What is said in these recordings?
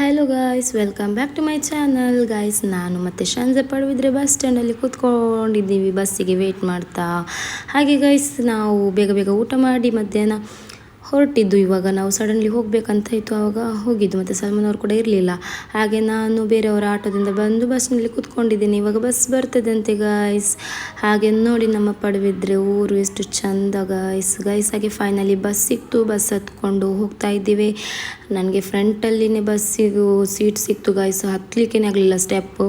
Hello guys welcome back to my channel guys ನಾನು ಮತ್ತು ಶಾಂಜ ಪಡುವಿದ್ರೆ bus ಸ್ಟ್ಯಾಂಡಲ್ಲಿ ಕೂತ್ಕೊಂಡಿದ್ದೀವಿ. ಬಸ್ಸಿಗೆ ವೆಯ್ಟ್ ಮಾಡ್ತಾ. ಹಾಗೆ ಗೈಸ್ ನಾವು ಬೇಗ ಬೇಗ ಊಟ ಮಾಡಿ ಮಧ್ಯಾಹ್ನ ಹೊರಟಿದ್ದು. ಇವಾಗ ನಾವು ಸಡನ್ಲಿ ಹೋಗಬೇಕಂತ ಇತ್ತು. ಆವಾಗ ಹೋಗಿದ್ದು. ಮತ್ತು ಸಲ್ಮಾನ್ ಅವರು ಕೂಡ ಇರಲಿಲ್ಲ. ಹಾಗೆ ನಾನು ಬೇರೆಯವರ ಆಟೋದಿಂದ ಬಂದು ಬಸ್ನಲ್ಲಿ ಕೂತ್ಕೊಂಡಿದ್ದೀನಿ. ಇವಾಗ ಬಸ್ ಬರ್ತದಂತೆ ಗಾಯ್ಸ್ ಹಾಗೆ ನೋಡಿ ನಮ್ಮ ಪಡುವಿದ್ರೆ ಊರು ಎಷ್ಟು ಚಂದ ಗಾಯ್ಸ್ ಗಾಯ್ಸ್ ಹಾಗೆ ಫೈನಲಿ ಬಸ್ ಸಿಕ್ತು. ಬಸ್ ಹತ್ಕೊಂಡು ಹೋಗ್ತಾ ಇದ್ದೀವಿ. ನನಗೆ ಫ್ರಂಟಲ್ಲಿನೇ ಬಸ್ಸಿಗೂ ಸೀಟ್ ಸಿಕ್ತು ಗಾಯ್ಸ್ ಹತ್ತಲಿಕ್ಕೇನೆ ಆಗಲಿಲ್ಲ ಸ್ಟೆಪ್ಪು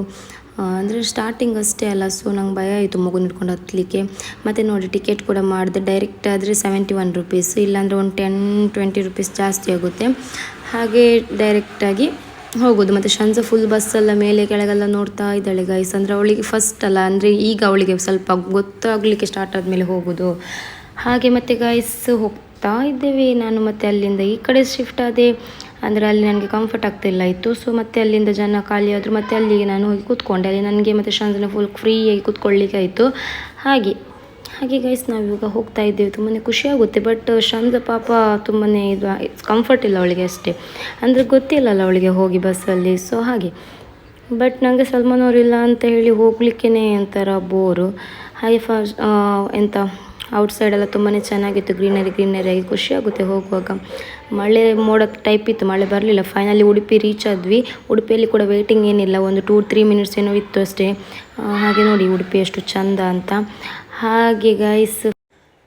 ಅಂದರೆ ಸ್ಟಾರ್ಟಿಂಗ್ ಅಷ್ಟೇ ಅಲ್ಲ ಸೊ ನಂಗೆ ಭಯ ಆಯಿತು ಮಗುನ ಹಿಡ್ಕೊಂಡು ಹತ್ತಲಿಕ್ಕೆ ಮತ್ತು ನೋಡಿ ಟಿಕೆಟ್ ಕೂಡ ಮಾಡಿದೆ ಡೈರೆಕ್ಟ್ ಆದರೆ ಸೆವೆಂಟಿ ಒನ್ ರುಪೀಸ್ ಇಲ್ಲಾಂದರೆ ಒಂದು ಟೆನ್ ಟ್ವೆಂಟಿ ರುಪೀಸ್ ಜಾಸ್ತಿ ಆಗುತ್ತೆ. ಹಾಗೆ ಡೈರೆಕ್ಟಾಗಿ ಹೋಗೋದು. ಮತ್ತು ಶಂಜ ಫುಲ್ ಬಸ್ಸೆಲ್ಲ ಮೇಲೆ ಕೆಳಗೆಲ್ಲ ನೋಡ್ತಾ ಇದ್ದಾಳೆ ಗೈಸ್ ಅಂದರೆ ಅವಳಿಗೆ ಫಸ್ಟ್ ಅಲ್ಲ, ಅಂದರೆ ಈಗ ಅವಳಿಗೆ ಸ್ವಲ್ಪ ಗೊತ್ತಾಗಲಿಕ್ಕೆ ಸ್ಟಾರ್ಟ್ ಆದಮೇಲೆ ಹೋಗೋದು. ಹಾಗೆ ಮತ್ತು ಗೈಸ್ ಹೋಗ್ತಾ ಇದ್ದೇವೆ ನಾನು ಮತ್ತು ಅಲ್ಲಿಂದ. ಈ ಕಡೆ ಶಿಫ್ಟ್ ಆದೆ ಅಂದರೆ ಅಲ್ಲಿ ನನಗೆ ಕಂಫರ್ಟ್ ಆಗ್ತಿಲ್ಲ ಇತ್ತು. ಸೊ ಮತ್ತೆ ಅಲ್ಲಿಂದ ಜನ ಖಾಲಿ ಆದರು, ಮತ್ತೆ ಅಲ್ಲಿಗೆ ನಾನು ಹೋಗಿ ಕೂತ್ಕೊಂಡೆ. ಅಲ್ಲಿ ನನಗೆ ಮತ್ತು ಶಾಂತನ ಫುಲ್ ಫ್ರೀಯಾಗಿ ಕೂತ್ಕೊಳ್ಳಿಕ್ಕೆ ಆಯಿತು. ಹಾಗೆ ಹಾಗೆ ಗೈಸ್ ನಾವು ಇವಾಗ ಹೋಗ್ತಾ ಇದ್ದೇವೆ. ತುಂಬಾ ಖುಷಿಯಾಗುತ್ತೆ ಬಟ್ ಶಾಂತ ಪಾಪ ತುಂಬಾ ಇದು ಕಂಫರ್ಟ್ ಇಲ್ಲ ಅವಳಿಗೆ ಅಷ್ಟೇ. ಅಂದರೆ ಗೊತ್ತಿಲ್ಲಲ್ಲ ಅವಳಿಗೆ ಹೋಗಿ ಬಸ್ಸಲ್ಲಿ ಸೊ ಹಾಗೆ. ಬಟ್ ನನಗೆ ಸಲ್ಮಾನ್ ಅವರಿಲ್ಲ ಅಂತ ಹೇಳಿ ಹೋಗ್ಲಿಕ್ಕೇ ಒಂಥರ ಬೋರು ಹಾಗೆ ಫಸ್ಟ್ ಎಂತ ಔಟ್ಸೈಡ್ ಎಲ್ಲ ತುಂಬಾ ಚೆನ್ನಾಗಿತ್ತು ಗ್ರೀನರಿ ಗ್ರೀನರಿ ಆಗಿ ಖುಷಿಯಾಗುತ್ತೆ ಹೋಗುವಾಗ. ಮಳೆ ಮೋಡ ಟೈಪ್ ಇತ್ತು, ಮಳೆ ಬರಲಿಲ್ಲ. ಫೈನಲಿ ಉಡುಪಿ ರೀಚ್ ಆದ್ವಿ. ಉಡುಪಿಯಲ್ಲಿ ಕೂಡ ವೇಟಿಂಗ್ ಏನಿಲ್ಲ, ಒಂದು ಟೂ ತ್ರೀ ಮಿನಿಟ್ಸ್ ಏನೋ ಇತ್ತು ಅಷ್ಟೇ. ಹಾಗೆ ನೋಡಿ ಉಡುಪಿ ಎಷ್ಟು ಚಂದ ಅಂತ. ಹಾಗೆ ಗೈಸ್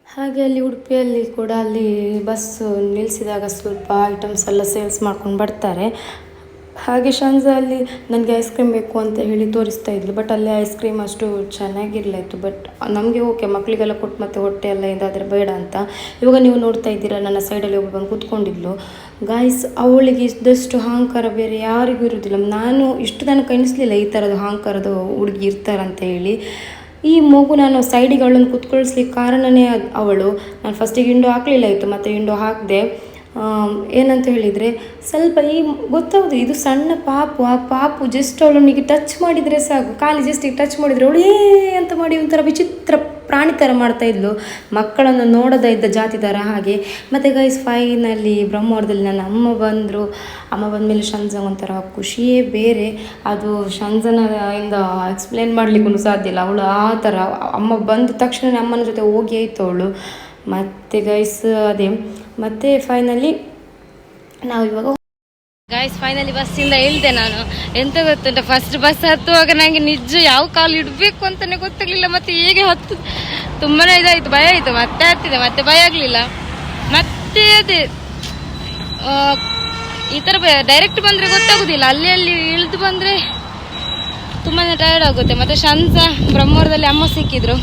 ಹಾಗೆ ಅಲ್ಲಿ ಉಡುಪಿಯಲ್ಲಿ ಕೂಡ ಅಲ್ಲಿ ಬಸ್ಸು ನಿಲ್ಲಿಸಿದಾಗ ಸ್ವಲ್ಪ ಐಟಮ್ಸ್ ಎಲ್ಲ ಸೇಲ್ಸ್ ಮಾಡ್ಕೊಂಡು ಬರ್ತಾರೆ. ಹಾಗೆ ಶಾಂಜ ಅಲ್ಲಿ ನನಗೆ ಐಸ್ ಕ್ರೀಮ್ ಬೇಕು ಅಂತ ಹೇಳಿ ತೋರಿಸ್ತಾ ಇದ್ಲು. ಬಟ್ ಅಲ್ಲಿ ಐಸ್ ಕ್ರೀಮ್ ಅಷ್ಟು ಚೆನ್ನಾಗಿರಲಿಲ್ಲ ಇತ್ತು ಬಟ್ ನಮಗೆ ಓಕೆ ಮಕ್ಕಳಿಗೆಲ್ಲ ಕೊಟ್ಟು ಮತ್ತೆ ಹೊಟ್ಟೆ ಎಲ್ಲ ಇದಾದರೆ ಬೇಡ ಅಂತ. ಇವಾಗ ನೀವು ನೋಡ್ತಾ ಇದ್ದೀರಾ, ನನ್ನ ಸೈಡಲ್ಲಿ ಒಬ್ಬ ಬಂದು ಕೂತ್ಕೊಂಡಿದ್ಲು. ಗಾಯ್ಸ್ ಅವಳಿಗೆ ಇದ್ದಷ್ಟು ಅಹಂಕಾರ ಬೇರೆ ಯಾರಿಗೂ ಇರೋದಿಲ್ಲ ನಾನು ಇಷ್ಟು ತನಕ ಎಣಿಸ್ಲಿಲ್ಲ ಈ ಥರದ ಅಹಂಕಾರದ ಹುಡುಗಿ ಇರ್ತಾರಂತ ಹೇಳಿ. ಈ ಮಗು ನಾನು ಸೈಡಿಗೆ ಅವಳನ್ನು ಕೂತ್ಕೊಳ್ಸ್ಲಿಕ್ಕೆ ಕಾರಣನೇ ಅವಳು. ನಾನು ಫಸ್ಟಿಗೆ ಇಂಡೋ ಹಾಕಲಿಲ್ಲ ಇತ್ತು ಮತ್ತು ಇಂಡೋ ಹಾಕಿದೆ ಏನಂತ ಹೇಳಿದರೆ, ಸ್ವಲ್ಪ ಈ ಗೊತ್ತಾಗೋದು, ಇದು ಸಣ್ಣ ಪಾಪು, ಆ ಪಾಪು ಜಸ್ಟ್ ಅವಳನಿಗೆ ಟಚ್ ಮಾಡಿದರೆ ಸಾಕು ಖಾಲಿ ಜಸ್ಟ್ ಟಚ್ ಮಾಡಿದರೆ ಅವಳು, ಏ ಅಂತ ಮಾಡಿ ಒಂಥರ ವಿಚಿತ್ರ ಪ್ರಾಣಿ ಥರ ಮಾಡ್ತಾ ಇದ್ಲು. ಮಕ್ಕಳನ್ನು ನೋಡದ ಇದ್ದ ಜಾತಿ ಥರ ಹಾಗೆ. ಮತ್ತು ಗೈಸ್ ಫೈನಲ್ಲಿ ಬ್ರಹ್ಮವರದಲ್ಲಿ ನನ್ನ ಅಮ್ಮ ಬಂದರು. ಅಮ್ಮ ಬಂದಮೇಲೆ ಶಂಜಂಗ್ ಒಂಥರ ಖುಷಿಯೇ ಬೇರೆ. ಅದು ಶಂಜನ ಇಂದ ಎಕ್ಸ್ಪ್ಲೇನ್ ಮಾಡಲಿಕ್ಕೂ ಸಾಧ್ಯ ಇಲ್ಲ. ಅವಳು ಆ ಥರ ಅಮ್ಮ ಬಂದ ತಕ್ಷಣ ಅಮ್ಮನ ಜೊತೆ ಹೋಗಿ ಆಯ್ತು ಅವಳು. ಮತ್ತು ಗೈಸ್ ಅದೇ. ಮತ್ತೆ ಫೈನಲಿ ನಾವು ಇವಾಗ ಗಾಯ್ಸ್ ಫೈನಲಿ ಬಸ್ಸಿಂದ ಇಳ್ದೆ ನಾನು. ಎಂತ ಗೊತ್ತುಂಟ? ಫಸ್ಟ್ ಬಸ್ ಹತ್ತುವಾಗ ನನಗೆ ನಿಜ ಯಾವ ಕಾಲು ಇಡಬೇಕು ಅಂತಾನೆ ಗೊತ್ತಾಗ್ಲಿಲ್ಲ. ಮತ್ತೆ ಹೇಗೆ ಹತ್ತು ತುಂಬಾನೇ ಇದಾಯ್ತು, ಭಯ ಆಯ್ತು. ಮತ್ತೆ ಹತ್ತಿದೆ ಮತ್ತೆ ಭಯ ಆಗ್ಲಿಲ್ಲ. ಮತ್ತೆ ಅದೇ ಈ ತರ ಡೈರೆಕ್ಟ್ ಬಂದ್ರೆ ಗೊತ್ತಾಗುದಿಲ್ಲ. ಅಲ್ಲಿ ಅಲ್ಲಿ ಇಳಿದು ಬಂದ್ರೆ ತುಂಬಾನೇ ಟಯರ್ಡ್ ಆಗುತ್ತೆ. ಮತ್ತೆ ಶಾಂತ ಬ್ರಹ್ಮವರದಲ್ಲಿ ಅಮ್ಮ ಸಿಕ್ಕಿದ್ರು.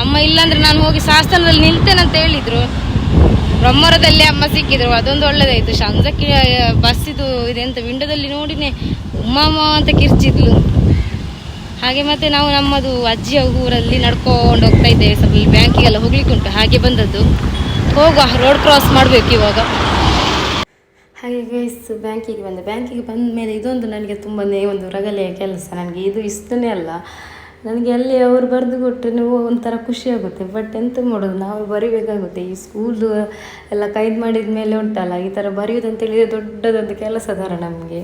ಅಮ್ಮ ಇಲ್ಲಾಂದ್ರೆ ನಾನು ಹೋಗಿ ಶಾಸ್ತ್ರದಲ್ಲಿ ಅಂತ ಹೇಳಿದ್ರು. ಬ್ರಹ್ಮರದಲ್ಲಿ ಅಮ್ಮ ಸಿಕ್ಕಿದ್ರು, ಅದೊಂದು ಒಳ್ಳೇದಾಯ್ತು. ಬಸ್ ಇದು ಇದೆಂತ ವಿಂಡೋದಲ್ಲಿ ನೋಡಿನೆ ಉಮ್ಮಮ್ಮ ಅಂತ ಕಿರ್ಚಿದ್ಲು. ಹಾಗೆ ಮತ್ತೆ ನಾವು ನಮ್ಮದು ಅಜ್ಜಿಯ ಊರಲ್ಲಿ ನಡ್ಕೊಂಡು ಹೋಗ್ತಾ ಇದ್ದೇವೆ. ಸ್ವಲ್ಪ ಬ್ಯಾಂಕಿಗೆಲ್ಲ ಹೋಗ್ಲಿಕ್ಕೆ ಉಂಟು. ಹಾಗೆ ಬಂದದ್ದು. ಹೋಗುವ ರೋಡ್ ಕ್ರಾಸ್ ಮಾಡ್ಬೇಕು ಇವಾಗ. ಹಾಗೆ ಗೈಸ್ ಬ್ಯಾಂಕಿಗೆ ಬಂದೆ. ಬ್ಯಾಂಕಿಗೆ ಬಂದ ಮೇಲೆ ಇದೊಂದು ನನಗೆ ತುಂಬಾ ಒಂದು ರಗಲೆಯ ಕೆಲಸ. ನನಗೆ ಇದು ಇಷ್ಟನೇ ಅಲ್ಲ. ನನಗೆ ಅಲ್ಲಿ ಅವರು ಬರೆದು ಕೊಟ್ಟರೆ ನೀವು ಒಂಥರ ಖುಷಿ ಆಗುತ್ತೆ. ಬಟ್ ಎಂತ ಮಾಡೋದು? ನಾವು ಬರಿಬೇಕಾಗುತ್ತೆ. ಈ ಸ್ಕೂಲು ಎಲ್ಲ ಕೈದು ಮಾಡಿದ ಮೇಲೆ ಉಂಟಲ್ಲ ಈ ಥರ ಬರೆಯೋದು ಅಂತೇಳಿದರೆ ದೊಡ್ಡದೊಂದು ಕೆಲಸ ಥರ ನಮಗೆ.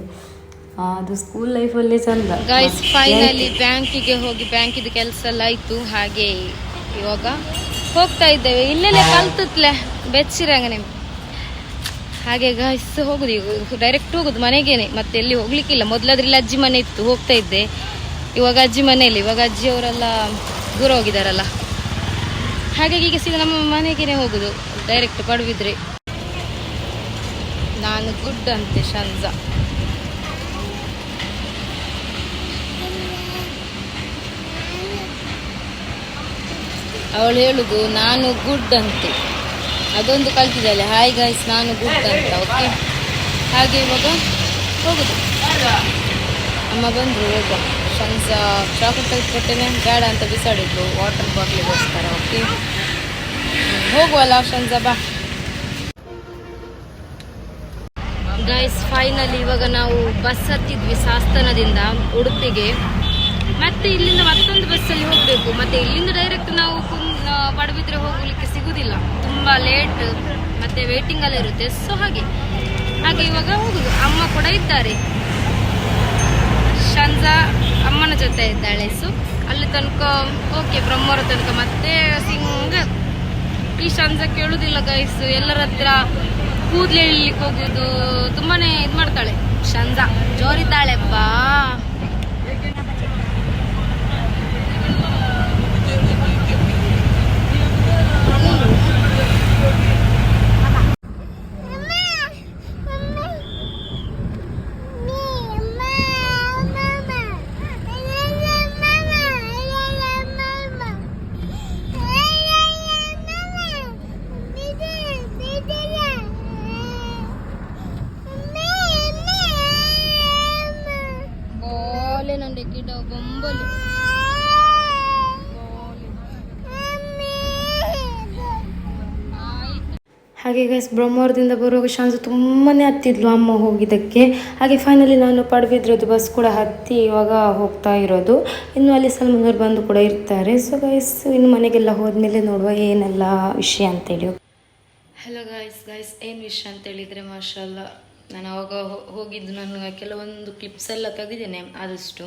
ಅದು ಸ್ಕೂಲ್ ಲೈಫಲ್ಲೇ ಚಂದ. ಗೈಸ್ ಫೈನಲಿ ಬ್ಯಾಂಕಿಗೆ ಹೋಗಿ ಬ್ಯಾಂಕಿದ ಕೆಲಸ ಎಲ್ಲ ಆಯಿತು. ಹಾಗೆ ಇವಾಗ ಹೋಗ್ತಾ ಇದ್ದೇವೆ. ಇಲ್ಲೆಲ್ಲ ಕಲ್ತತ್ಲೆ ಬೆಚ್ಚಿರಂಗನೆ ಹಾಗೆ ಗಾಯ್ಸ್ ಹೋಗುದು ಈಗ. ಡೈರೆಕ್ಟ್ ಹೋಗುದು ಮನೆಗೇನೆ. ಮತ್ತೆ ಎಲ್ಲಿ ಹೋಗ್ಲಿಕ್ಕಿಲ್ಲ. ಮೊದಲಾದ್ರೆ ಇಲ್ಲಿ ಅಜ್ಜಿ ಮನೆ ಇತ್ತು ಹೋಗ್ತಾ ಇದ್ದೆ. ಇವಾಗ ಅಜ್ಜಿ ಮನೆಯಲ್ಲಿ, ಇವಾಗ ಅಜ್ಜಿಯವರೆಲ್ಲ ದೂರ ಹೋಗಿದಾರಲ್ಲ. ಹಾಗಾಗಿ ಈಗ ಸೀದಾ ನಮ್ಮ ಮನೆಗೇನೆ ಹೋಗುದು ಡೈರೆಕ್ಟ್ ಪಡುವಿದ್ರೆ ನಾನು ಗುಡ್ ಅಂತೆ ಶಂಜಾ ಅವಳು ಹೇಳುದು, ನಾನು ಗುಡ್ ಅಂತೆ. ಅದೊಂದು ಕಲ್ತಿದ್ದಾಳೆ ಹಾಯ್ ಗಾಯ್ಸ್ ನಾನು ಗುಡ್ ಅಂತ ಓಕೆ ಹಾಗೆ ಇವಾಗ ಹೋಗುದು. ಅಮ್ಮ ಬಂದರು, ಹೋಗುವ. ಶಂಸ ಚಾಕ್ಲೇಟ್ ತೆಗೆದುಕೊಟ್ಟೇನೆ ಬೇಡ ಅಂತ ಬಿಸಾಡಿದ್ರು. ವಾಟರ್ ಬಾಟ್ಲಿಗೋಸ್ಕರ ಓಕೆ ಹೋಗುವಲ್ಲ ಫ್ರೆಂಡ್ಸ್ ಬಾ. ಗೈಸ್ ಫೈನಲಿ ಇವಾಗ ನಾವು ಬಸ್ ಹತ್ತಿದ್ವಿ ಸಾಸ್ತನದಿಂದ ಉಡುಪಿಗೆ. ಮತ್ತೆ ಇಲ್ಲಿಂದ ಮತ್ತೊಂದು ಬಸ್ಸಲ್ಲಿ ಹೋಗಬೇಕು. ಮತ್ತೆ ಇಲ್ಲಿಂದ ಡೈರೆಕ್ಟ್ ನಾವು ಪಡುಬಿದ್ರೆ ಹೋಗಲಿಕ್ಕೆ ಸಿಗುದಿಲ್ಲ. ತುಂಬಾ ಲೇಟ್ ಮತ್ತೆ ವೇಟಿಂಗ್ ಅಲ್ಲಿ ಇರುತ್ತೆ. ಸೊ ಹಾಗೆ. ಹಾಗೆ ಇವಾಗ ಹೋಗುದು. ಅಮ್ಮ ಕೂಡ ಇದ್ದಾರೆ. ಶಾನ್ಜಾ ಅಮ್ಮನ ಜೊತೆ ಇದ್ದಾಳೆ ಸು. ಅಲ್ಲಿ ತನಕ ಓಕೆ ಬ್ರಹ್ಮರ ತನಕ. ಮತ್ತೆ ಸಿಂಗ ಈ ಶಾನ್ಜಾ ಕೇಳುದಿಲ್ಲ ಗೈಸ್ ಎಲ್ಲರ ಹತ್ರ ಕೂದ್ಲೆ ಎಳಿಲಿಕ್ಕೆ ಹೋಗುದು. ತುಂಬಾನೇ ಇದು ಮಾಡ್ತಾಳೆ. ಸಂಜ ಜೋರಿದ್ದಾಳೆ ಬಾ ಬೋಲೆ ಹಾಗೆ ಗೈಸ್ ಬ್ರಹ್ಮವರದಿಂದ ಬರುವಾಗ ಶಾಂತ ತುಂಬಾ ಹತ್ತಿದ್ಲು ಅಮ್ಮ ಹೋಗಿದ್ದಕ್ಕೆ. ಹಾಗೆ ಫೈನಲಿ ನಾನು ಪಡುಬಿದ್ರದ್ದು ಬಸ್ ಕೂಡ ಹತ್ತಿ ಇವಾಗ ಹೋಗ್ತಾ ಇರೋದು. ಇನ್ನು ಅಲ್ಲಿ ಸಲ್ಮನವ್ರು ಬಂದು ಕೂಡ ಇರ್ತಾರೆ. ಸೊ ಗೈಸ್ ಇನ್ನು ಮನೆಗೆಲ್ಲ ಹೋದ್ಮೇಲೆ ನೋಡುವ ಏನೆಲ್ಲ ವಿಷಯ ಅಂತೇಳಿ. ಹಲೋ ಗಾಯ್ಸ್ ಗೈಸ್ ಏನು ವಿಷಯ ಅಂತ ಹೇಳಿದರೆ ಮಾಷಲ್ಲ ನಾನು ಅವಾಗ ಹೋಗಿದ್ದು ನಾನು ಕೆಲವೊಂದು ಕ್ಲಿಪ್ಸ್ ಎಲ್ಲ ತೆಗೆದಿದ್ದೇನೆ ಆದಷ್ಟು.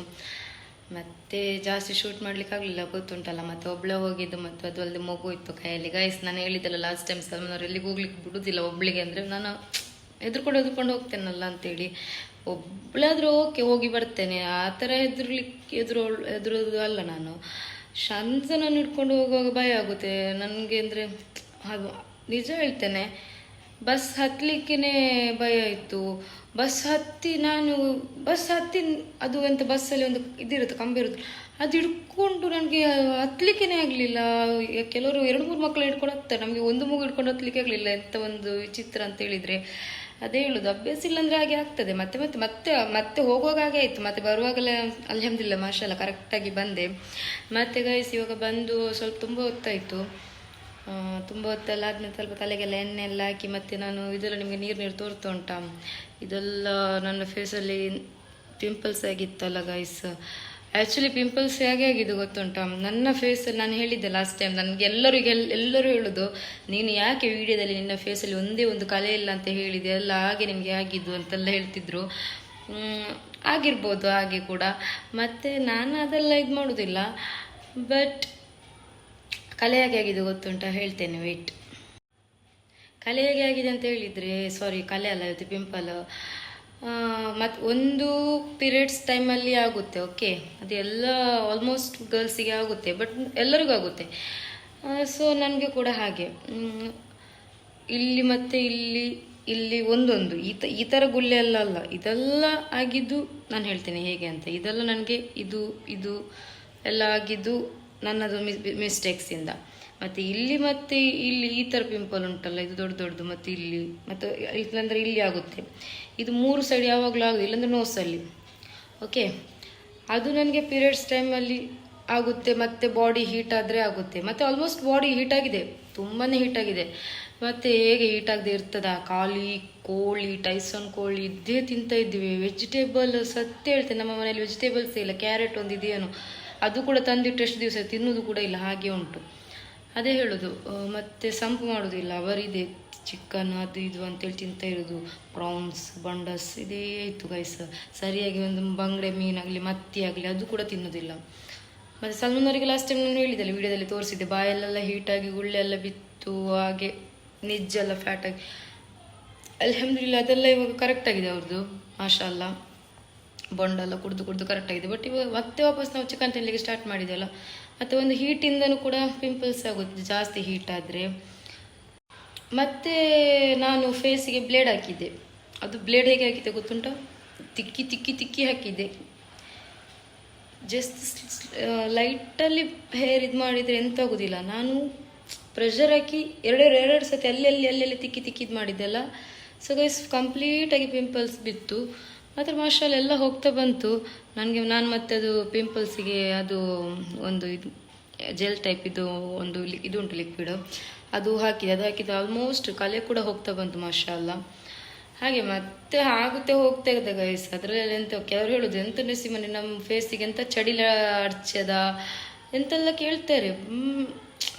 ಮತ್ತೆ ಜಾಸ್ತಿ ಶೂಟ್ ಮಾಡ್ಲಿಕ್ಕೆ ಆಗಲಿಲ್ಲ ಗೊತ್ತುಂಟಲ್ಲ, ಮತ್ತೆ ಒಬ್ಳೆ ಹೋಗಿದ್ದು, ಮತ್ತು ಅದು ಅಲ್ಲದೆ ಮಗು ಇತ್ತು ಕೈಯಲ್ಲಿ. ಗೈಸ್ ನಾನು ಹೇಳಿದ್ದಲ್ಲ ಲಾಸ್ಟ್ ಟೈಮ್ ಸಲ್ಮನವ್ರು ಎಲ್ಲಿಗೆ ಹೋಗ್ಲಿಕ್ಕೆ ಬಿಡುದಿಲ್ಲ ಒಬ್ಳಿಗೆ ಅಂದರೆ ನಾನು ಹೆದ್ರುಕೊಂಡು ಹೆದ್ರುಕೊಂಡು ಹೋಗ್ತೇನಲ್ಲ ಅಂತೇಳಿ. ಒಬ್ಳಾದ್ರೂ ಓಕೆ ಹೋಗಿ ಬರ್ತೇನೆ. ಆ ಥರ ಹೆದರ್ಲಿಕ್ಕೆ ಎದುರು ಎದುರೋದು ಅಲ್ಲ ನಾನು. ನಾನು ಹಿಡ್ಕೊಂಡು ಹೋಗುವಾಗ ಭಯ ಆಗುತ್ತೆ. ನನಗೆ ಅಂದರೆ ಅದು ನಿಜ ಹೇಳ್ತೇನೆ. ಬಸ್ ಹತ್ತಲಿಕ್ಕೇ ಭಯ ಇತ್ತು. ಬಸ್ ಹತ್ತಿ ನಾನು, ಬಸ್ ಹತ್ತಿ ಅದು ಎಂತ ಬಸ್ಸಲ್ಲಿ ಒಂದು ಇದಿರುತ್ತೆ, ಕಂಬಿ ಇರುತ್ತೆ. ಅದು ಹಿಡ್ಕೊಂಡು ನನಗೆ ಹತ್ತಲಿಕ್ಕೇ ಆಗಲಿಲ್ಲ. ಕೆಲವರು ಎರಡು ಮೂರು ಮಕ್ಕಳು ಹಿಡ್ಕೊಂಡು ಹತ್ತಾರೆ ನಮಗೆ ಒಂದು ಮಗು ಹಿಡ್ಕೊಂಡು ಹತ್ತಲಿಕ್ಕೆ ಆಗಲಿಲ್ಲ ಎಂಥ ಒಂದು ವಿಚಿತ್ರ ಅಂತ ಹೇಳಿದರೆ. ಅದೇ ಹೇಳೋದು, ಅಭ್ಯಾಸ ಇಲ್ಲಾಂದರೆ ಹಾಗೆ ಆಗ್ತದೆ. ಮತ್ತೆ ಮತ್ತೆ ಮತ್ತೆ ಮತ್ತೆ ಹೋಗುವಾಗ ಹಾಗೆ ಆಯಿತು. ಮತ್ತೆ ಬರುವಾಗಲೇ ಅಲ್ಹಮ್ದಿಲ್ಲ ಮಾಷಲ್ಲ ಕರೆಕ್ಟಾಗಿ ಬಂದೆ. ಮತ್ತೆ ಗೈಸ್ ಇವಾಗ ಬಂದು ಸ್ವಲ್ಪ ತುಂಬ ಹೊತ್ತಾಯಿತು. ತುಂಬ ಹೊತ್ತೆಲ್ಲ ಆದ್ಮೇಲೆ ಸ್ವಲ್ಪ ತಲೆಗೆಲ್ಲ ಎಣ್ಣೆ ಎಲ್ಲ ಹಾಕಿ ಮತ್ತೆ ನಾನು ಇದೆಲ್ಲ ನಿಮಗೆ ನೀರು ನೀರು ತೋರ್ತಾ ಉಂಟಾ. ಇದೆಲ್ಲ ನನ್ನ ಫೇಸಲ್ಲಿ ಪಿಂಪಲ್ಸ್ ಆಗಿತ್ತಲ್ಲ ಗೈಸ್ ಆ್ಯಕ್ಚುಲಿ ಪಿಂಪಲ್ಸ್ ಹೇಗೆ ಆಗಿದ್ದು ಗೊತ್ತುಂಟ? ನನ್ನ ಫೇಸಲ್ಲಿ ನಾನು ಹೇಳಿದ್ದೆ ಲಾಸ್ಟ್ ಟೈಮ್ ನನಗೆ ಎಲ್ಲರಿಗೆ ಎಲ್, ಎಲ್ಲರೂ ಹೇಳೋದು, ನೀನು ಯಾಕೆ ವಿಡಿಯೋದಲ್ಲಿ ನಿನ್ನ ಫೇಸಲ್ಲಿ ಒಂದೇ ಒಂದು ಕಲೆ ಇಲ್ಲ ಅಂತ ಹೇಳಿದೆ ಎಲ್ಲ ಹಾಗೆ ನಿಮಗೆ ಆಗಿದ್ದು ಅಂತೆಲ್ಲ ಹೇಳ್ತಿದ್ರು. ಆಗಿರ್ಬೋದು ಹಾಗೆ ಕೂಡ. ಮತ್ತು ನಾನು ಅದೆಲ್ಲ ಇದು ಮಾಡೋದಿಲ್ಲ. ಬಟ್ ಕಲೆ ಹೇಗೆ ಆಗಿದೆ ಗೊತ್ತುಂಟ ಹೇಳ್ತೇನೆ ವೆಯ್ಟ್ ಕಲೆ ಆಗಿದೆ ಅಂತ ಹೇಳಿದರೆ ಸಾರಿ ಕಲೆ ಅಲ್ಲ, ಇವತ್ತು ಪಿಂಪಲ್ ಮತ್ತು ಒಂದು ಪೀರಿಯಡ್ಸ್ ಟೈಮಲ್ಲಿ ಆಗುತ್ತೆ ಓಕೆ ಅದು ಎಲ್ಲ ಆಲ್ಮೋಸ್ಟ್ ಗರ್ಲ್ಸಿಗೆ ಆಗುತ್ತೆ ಬಟ್ ಎಲ್ಲರಿಗೂ ಆಗುತ್ತೆ. ಸೊ ನನಗೆ ಕೂಡ ಹಾಗೆ. ಇಲ್ಲಿ ಮತ್ತು ಇಲ್ಲಿ ಇಲ್ಲಿ ಒಂದೊಂದು. ಈ ಈ ಥರ ಗುಳ್ಳೆ ಎಲ್ಲ ಅಲ್ಲ. ಇದೆಲ್ಲ ಆಗಿದ್ದು ನಾನು ಹೇಳ್ತೇನೆ ಹೇಗೆ ಅಂತ. ಇದೆಲ್ಲ ನನಗೆ ಇದು ಇದು, ಎಲ್ಲ ಆಗಿದ್ದು ನನ್ನದು ಮಿಸ್ಟೇಕ್ಸಿಂದ ಮತ್ತು ಇಲ್ಲಿ ಮತ್ತೆ ಇಲ್ಲಿ ಈ ಥರ ಪಿಂಪಲ್ ಉಂಟಲ್ಲ, ಇದು ದೊಡ್ಡ ದೊಡ್ಡದು, ಮತ್ತು ಇಲ್ಲಿ, ಮತ್ತು ಇಲ್ಲಾಂದರೆ ಇಲ್ಲಿ ಆಗುತ್ತೆ. ಇದು ಮೂರು ಸೈಡ್ ಯಾವಾಗಲೂ ಆಗೋದು ಇಲ್ಲಾಂದರೆ ನೋಸಲ್ಲಿ ಓಕೆ ಅದು ನನಗೆ ಪೀರಿಯಡ್ಸ್ ಟೈಮಲ್ಲಿ ಆಗುತ್ತೆ, ಮತ್ತು ಬಾಡಿ ಹೀಟ್ ಆದರೆ ಆಗುತ್ತೆ. ಮತ್ತು ಆಲ್ಮೋಸ್ಟ್ ಬಾಡಿ ಹೀಟ್ ಆಗಿದೆ ತುಂಬಾ ಹೀಟ್ ಆಗಿದೆ. ಮತ್ತು ಹೇಗೆ ಹೀಟ್ ಆಗದೆ ಇರ್ತದ? ಖಾಲಿ, ಕೋಳಿ ಟೈಸನ್ ಕೋಳಿ, ಇದ್ದೇ ತಿಂತಾ ಇದ್ದೀವಿ. ವೆಜಿಟೇಬಲ್ ಸತ್ಯ ಹೇಳ್ತೇನೆ, ನಮ್ಮ ಮನೇಲಿ ವೆಜಿಟೇಬಲ್ಸ್ ಇಲ್ಲ ಕ್ಯಾರೆಟ್ ಒಂದು ಇದೆಯೇನು ಅದು ಕೂಡ ತಂದಿಟ್ಟು ಎಷ್ಟು ದಿವಸ ತಿನ್ನೋದು ಕೂಡ ಇಲ್ಲ, ಹಾಗೆ ಉಂಟು. ಅದೇ ಹೇಳೋದು ಮತ್ತು ಸಂಪು ಮಾಡೋದಿಲ್ಲ, ಅವರಿದೆ ಚಿಕನ್ ಅದು ಇದು ಅಂತೇಳಿ ತಿಂತಾ ಇರೋದು. ಪ್ರಾನ್ಸ್ ಬಂಡಸ್ ಇದೇ ಇತ್ತು ಗೈಸ್ ಸರಿಯಾಗಿ ಒಂದು ಬಂಗಡೆ ಮೀನಾಗಲಿ, ಮತ್ತಿ ಆಗಲಿ, ಅದು ಕೂಡ ತಿನ್ನೋದಿಲ್ಲ. ಮತ್ತು ಸಲ್ಮನವರಿಗೆ ಲಾಸ್ಟ್ ಟೈಮ್ ನಾನು ಹೇಳಿದ್ದಲ್ಲ, ವಿಡಿಯೋದಲ್ಲಿ ತೋರಿಸಿದ್ದೆ, ಬಾಯಲ್ಲೆಲ್ಲ ಹೀಟಾಗಿ ಗುಳ್ಳೆ ಎಲ್ಲ ಬಿತ್ತು, ಹಾಗೆ ನಿಜ್ಜೆಲ್ಲ ಫ್ಯಾಟಾಗಿ ಅಲ್ಹಮ್ದಿಲ್ಲ ಅದೆಲ್ಲ ಇವಾಗ ಕರೆಕ್ಟಾಗಿದೆ ಅವ್ರದ್ದು ಮಾಷಾ ಅಲ್ಲ ಬೊಂಡೆಲ್ಲ ಕುಡಿದು ಕುಡಿದು ಕರೆಕ್ಟಾಗಿದೆ ಬಟ್ ಇವಾಗ ಮತ್ತೆ ವಾಪಸ್ ನಾವು ಚಿಕನ್ ತಿನ್ನಲಿಕ್ಕೆ ಸ್ಟಾರ್ಟ್ ಮಾಡಿದ್ದೆವಲ್ಲ ಮತ್ತು ಒಂದು ಹೀಟಿಂದನೂ ಕೂಡ ಪಿಂಪಲ್ಸ್ ಆಗುತ್ತೆ, ಜಾಸ್ತಿ ಹೀಟ್ ಆದರೆ. ಮತ್ತೆ ನಾನು ಫೇಸಿಗೆ ಬ್ಲೇಡ್ ಹಾಕಿದ್ದೆ. ಅದು ಬ್ಲೇಡ್ ಹೇಗೆ ಹಾಕಿದ್ದೆ ಗೊತ್ತುಂಟ? ತಿಕ್ಕಿ ತಿಕ್ಕಿ ತಿಕ್ಕಿ ಹಾಕಿದ್ದೆ. ಜಸ್ಟ್ ಲೈಟಲ್ಲಿ ಹೇರ್ ಇದು ಮಾಡಿದರೆ ಎಂತ ಆಗೋದಿಲ್ಲ. ನಾನು ಪ್ರೆಷರ್ ಹಾಕಿ ಎರಡೆರಡು ಎರಡೆರಡು ಸತಿ ಅಲ್ಲೆಲ್ಲಿ ಅಲ್ಲೆಲ್ಲಿ ತಿಕ್ಕಿ ತಿಕ್ಕಿ ಇದು ಮಾಡಿದ್ದೆಲ್ಲ ಸೊ ಗೈಸ್ ಕಂಪ್ಲೀಟಾಗಿ ಪಿಂಪಲ್ಸ್ ಬಿತ್ತು. ಮಾಷಲ್ ಎಲ್ಲ ಹೋಗ್ತಾ ಬಂತು. ನನಗೆ, ನಾನು ಮತ್ತೆ ಅದು ಪಿಂಪಲ್ಸಿಗೆ ಅದು ಒಂದು ಇದು ಜೆಲ್ ಟೈಪ್ ಇದು ಒಂದು ಇದು ಉಂಟು ಲಿಕ್ವಿಡ್ ಅದು ಹಾಕಿದೆ, ಅದು ಹಾಕಿದ್ದು ಆಲ್ಮೋಸ್ಟ್ ಕಲೆ ಕೂಡ ಹೋಗ್ತಾ ಬಂತು ಮಾಷಲ್ಲ ಹಾಗೆ ಮತ್ತೆ ಆಗುತ್ತೆ ಹೋಗ್ತಾ ಇದೆ ಗೈಸ್ ಅದರಲ್ಲಿ ಎಂತ ಕೆಲವರು ಹೇಳುದು, ಎಂತ ಮನೆ ನಮ್ಮ ಫೇಸಿಗೆ ಎಂತ ಚಡಿಲ ಅರ್ಚದ? ಎಂತೆಲ್ಲ ಕೇಳ್ತಾರೆ.